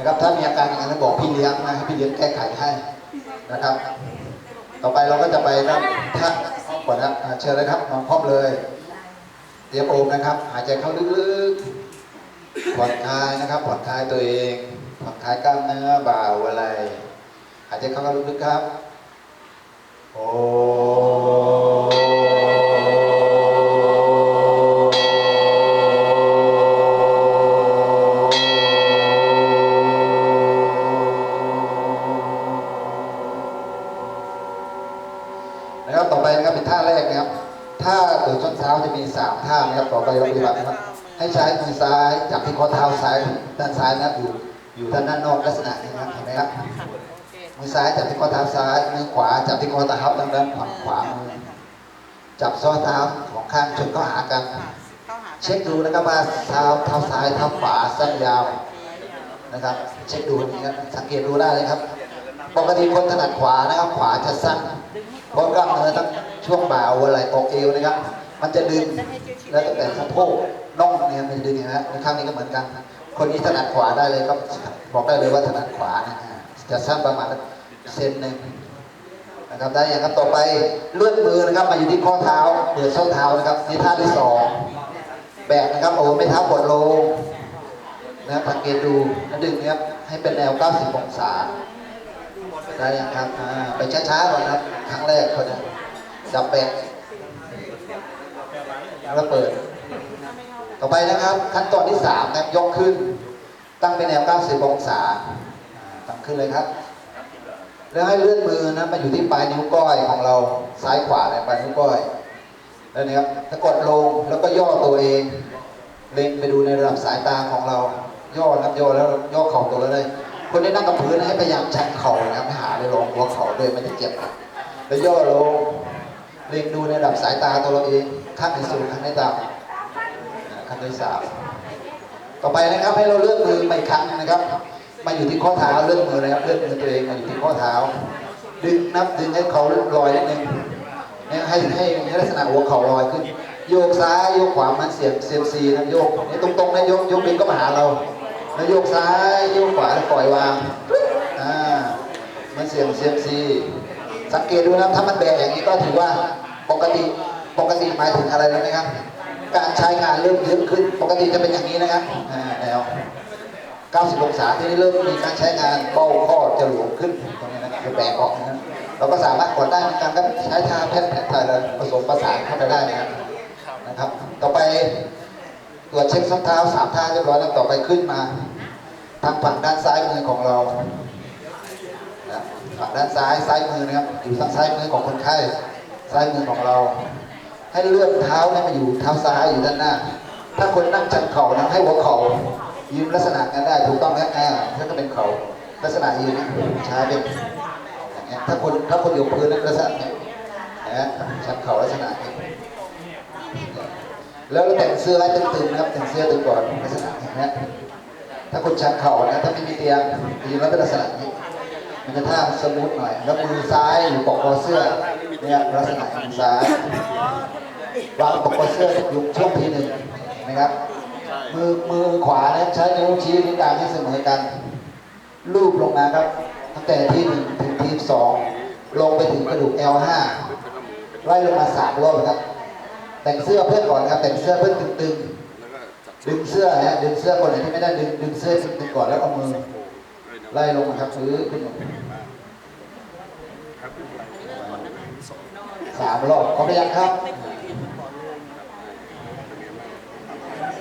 นะครับ ถ้ามีอาการอย่างนั้นบอกพี่เลี้ยงนะให้พี่เลี้ยงแก้ไขให้นะครับ ต่อไปเราก็จะไปนะท่าก่อนนะเชิญเลยครับนอนพร้อมเลยเตรียมโอมนะครับ หายใจเข้าลึกๆผ่อนคลายนะครับผ่อนคลายตัวเองผ่อนคลายกล้ามเนื้อบ่าอะไร หายใจเข้าลึกๆครับโอ้ ไปนะครับเป็นท่าแรกนะครับท่าเดินส้นเท้าจะมีสามท่านะครับต่อไปเราปฏิบัตินะครับ ให้ใช้มือซ้ายจับที่ข้อเท้าซ้ายด้านซ้ายนะครับอยู่อยู่ด้านด้านนอกลักษณะนี้นะครับเห็นไหมครับมือซ้ายจับที่ข้อเท้าซ้ายมือขวาจับที่ข้อเท้าทางด้านฝั่งขวามือจับซ้อเท้าของข้างชนเข้าหากัน เช็คดูนะครับว่าเท้าเท้าซ้ายเท้าขวาสั้นยาวนะครับ เช็คดูนี่ครับสังเกตดูได้เลยครับปกติคนถนัดขวานะครับขวาจะสั้น เพราะกล้ามเนื้อทั้งช่วงบ่าหัวไหล่อกเอวนะครับ มันจะดึงแล้วตั้งแต่สะโพกน่องเนี่ยมันจะดึงนี้นะข้างนี้ก็เหมือนกัน คนนี้ถนัดขวาได้เลยครับบอกได้เลยว่าถนัดขวานะฮะจะสั้นประมาณเซนหนึ่งนะครับได้อย่างครับต่อไปเลื่อนมือนะครับมาอยู่ที่ข้อเท้าเหนือส้นเท้านะครับนี่ท่าที่สองแบกนะครับโอ้ไม่เท้ากดลงนะสังเกตดูแล้วดึงนะครับให้เป็นแนว 90 องศา ได้ยังครับอ่าไปช้าๆก่อนะครับ ครั้งแรกคนนะจับแบกแล้วเปิด ต่อไปนะครับ ขั้นตอนที่สามนะยกขึ้น ตั้งเป็นแนว 90 องศาอ่าตั้งขึ้นเลยครับ แล้วให้เลื่อนมือนะมาอยู่ที่ปลายนิ้วก้อยของเราซ้ายขวาเนี่ยปลายนิ้วก้อยแล้วนี่ครับถ้ากดลงแล้วก็ย่อตัวเอง เล็งไปดูในระดับสายตาของเรา ย่อครับย่อแล้วย่อเข่าตัวเราเลย คนที่นั่งกับพื้นให้พยายามชันเข่านะครับให้หาเลยลงหัวเข่าเลยมันจะเจ็บแล้วย่อลงเล็งดูในระดับสายตาตัวเราเองข้างในสูงข้างในต่ำอ่าขั้นสามต่อไปนะครับให้เราเลื่อนมือมาอีกครั้งนะครับ มาอยู่ที่ข้อเท้าเลื่อนมือนะครับเลื่อนมือตัวเองมาอยู่ที่ข้อเท้า ดึงนับดึงให้เขาลอยนิดนึงเนี่ยให้ให้ลักษณะหัวเข่าลอยขึ้น โยกซ้ายโยกขวามันเสียบเสียบซีนะโยกนี่ตรงๆนะโยกโยกบินก็มาหาเรา แล้วโยกซ้ายโยกขวาปล่อยวางอ่ามันเสียบเสียบซีสังเกตดูนะถ้ามันแบกอย่างนี้ก็ถือว่าปกติปกติหมายถึงอะไรรู้ไหมครับ การใช้งานเริ่มเยอะขึ้น ปกติจะเป็นอย่างนี้นะครับอ่าแนว90องศาที่นี่เริ่มมีการใช้งานเบ้าข้อจะหลวมขึ้นตรงนี้นะครับคือแบกออกนะครับเราก็สามารถกดได้เหมือนกันครับใช้ท่าแพทย์แผนไทยผสมประสานเข้าไปได้นะครับนะครับ ต่อไป ตรวจเช็คส้นเท้าสามท่าเรียบร้อยแล้วต่อไปขึ้นมา ทางฝั่งด้านซ้ายมือของเราฝั่งด้านซ้ายซ้ายมือนะครับอยู่ทางซ้ายมือของคนไข้ซ้ายมือของเรา ให้เลื่อนเท้าเนี่ยมาอยู่เท้าซ้ายอยู่ด้านหน้า ถ้าคนนั่งชันเข่านะให้หัวเข่ายืนลักษณะกันได้ถูกต้องนะอ่าถ้าก็เป็นเข่าลักษณะยืนใช้เป็นอย่างเงี้ยถ้าคนถ้าคนอยู่พื้นนะลักษณะเนี้ยนะชันเข่าลักษณะนี้ แล้วเราแต่งเสื้อให้ตึงๆนะครับแต่งเสื้อตึงก่อนลักษณะอย่างเงี้ถ้าคนชันเข่านะถ้าไม่มีเตียงยืนแล้วเป็นลักษณะนี้มันจะท่าสมูทหน่อย แล้วมือซ้ายอยู่ปกคอเสื้อเนี่ยลักษณะมือซ้ายวางปกเสื้อยู่ช่วงทีหนึ่งนะครับ มือมือขวานี่ยใช้นิ้วชี้นิ้วกลางให้เสมอกัน ลูบลงมาครับ ตั้งแต่ที่หนึ่งถึงที่สองลงไปถึงกระดูก L5 ไล่ลงมาสามรอบนะครับ แต่งเสื้อเพื่อนก่อนครับ แต่งเสื้อเพื่อนตึงๆดึงเสื้อนะดึงเสื้อคนไหนที่ไม่ได้ดึงดึงเสื้อตึงๆก่อนแล้วเอามือไล่ลงมาครับซื้อขึ้นมาสามรอบขอไปยังครับ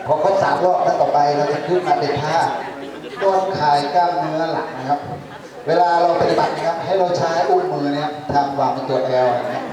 พอครบสามรอบแล้วต่อไปเราจะขึ้นมาเป็นท่าต้นคลายกล้ามเนื้อหลังนะครับ เวลาเราปฏิบัตินะครับ ให้เราใช้อุ้งมือเนี่ยทำวางเป็นตัวแอลนะ